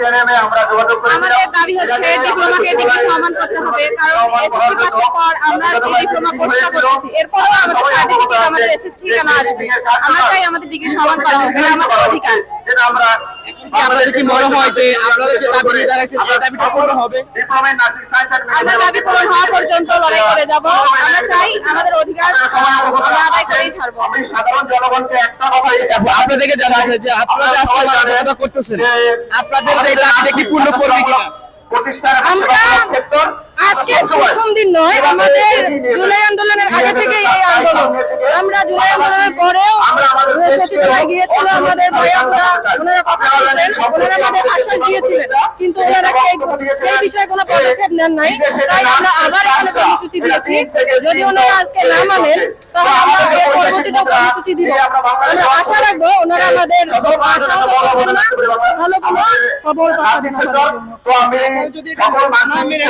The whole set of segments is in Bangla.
আমাদের দাবি হচ্ছে ডিপ্লোমাকে ডিগ্রি সমান করতে হবে কারণ এসএসসি পাশের পর আমরা ডিপ্লোমা কোর্সটা করতেছি। এরপরও আমাদের সার্টিফিকেট আমাদের এসএসসি কেন আসবে? আমরা চাই আমাদের ডিগ্রি সমান করা হোক। এটা আমাদের অধিকার। আপনাদের কি মনে হয় যে আপনাদের যে দাবি নিয়ে দাঁড়াইছেন এই দাবিটা পূর্ণ হবে? আমরা দাবি পূরণ হওয়া পর্যন্ত লড়াই করে যাব। আমরা চাই আমাদের অধিকার আমরা আদায় করেই ছাড়বো। আচ্ছা, আপনাদেরকে জানা আছে যে আপনারা যে আজকে মানবতা করতেছেন। আপনাদের এই দাবিটা কি পূর্ণ করবে কিনা? আমরা আজকে প্রথম দিন নয় আমাদের জুলাই আন্দোলনের আগে থেকে এই আন্দোলন। আমরা জুলাই আন্দোলনের পরেও সচিবালয় গিয়েছিল আমাদের ভাইয়ারা ওনারা কথা বলছেন ওনারা আমাদের আশ্বাস দিয়েছিলেন কিন্তু ওনারা সেই সেই বিষয়ে কোনো পদক্ষেপ নেন নাই। তাই আমরা আবার এখানে কর্মসূচি দিয়েছি। যদি ওনারা আজকে না মানেন তাহলে আমরা এর পরবর্তীতেও কর্মসূচি দিব। আমরা আশা রাখব ওনারা আমাদের ভালো কোনো খবর পাঠাবেন আমাদের জন্য তো আমি সকল মাননীয়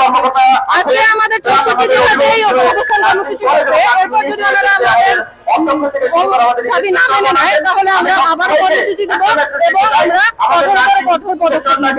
কর্মকর্তা আজকে আমাদের চৌষট্টি জেলাতেই অবস্থান কর্মসূচি হচ্ছে। এরপর যদি ওনারা আমাদের দাবি না মেনে নেয় তাহলে আমরা আবার কর্মসূচি দেবো এবং আমরা কঠোর পদক্ষেপ নেব।